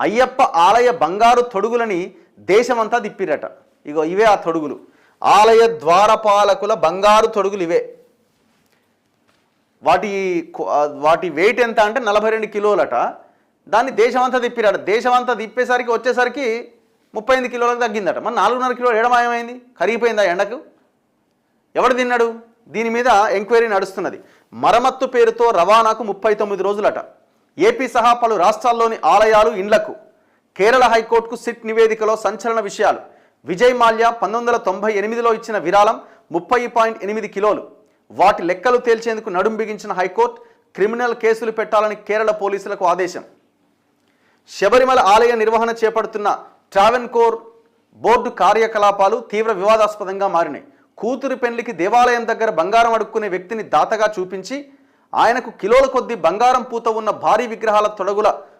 అయ్యప్ప ఆలయ బంగారు తొడుగులని దేశమంతా తిప్పిరట. ఇగో ఇవే ఆ తొడుగులు. ఆలయ ద్వారపాలకుల బంగారు తొడుగులు ఇవే. వాటి వాటి వెయిట్ ఎంత అంటే నలభై రెండు కిలోలట. దాన్ని దేశమంతా తిప్పిరట. దేశమంతా తిప్పేసరికి వచ్చేసరికి ముప్పై ఎనిమిది కిలోలకు తగ్గిందట. మన నాలుగున్నర కిలో ఎడమాయమైంది? కరిగిపోయిందా ఎండకు? ఎవడు తిన్నాడు? దీని మీద ఎంక్వైరీ నడుస్తున్నది. మరమ్మత్తు పేరుతో రవాణాకు ముప్పై తొమ్మిది రోజులట. ఏపీ సహా పలు రాష్ట్రాల్లోని ఆలయాలు ఇండ్లకు కేరళ హైకోర్టుకు సిట్ నివేదికలో సంచలన విషయాలు. విజయ్ మాల్యా పంతొమ్మిది వందల తొంభై ఎనిమిదిలో ఇచ్చిన విరాళం ముప్పై పాయింట్ ఎనిమిది కిలోలు. వాటి లెక్కలు తేల్చేందుకు నడుం బిగించిన హైకోర్టు క్రిమినల్ కేసులు పెట్టాలని కేరళ పోలీసులకు ఆదేశం. శబరిమల ఆలయ నిర్వహణ చేపడుతున్న ట్రావెన్కోర్ బోర్డు కార్యకలాపాలు తీవ్ర వివాదాస్పదంగా మారినాయి. కూతురు పెళ్ళికి దేవాలయం దగ్గర బంగారం అడుక్కునే వ్యక్తిని దాతగా చూపించి ఆయనకు కిలోల కొద్దీ బంగారం పూత ఉన్న భారీ విగ్రహాల తొడగుల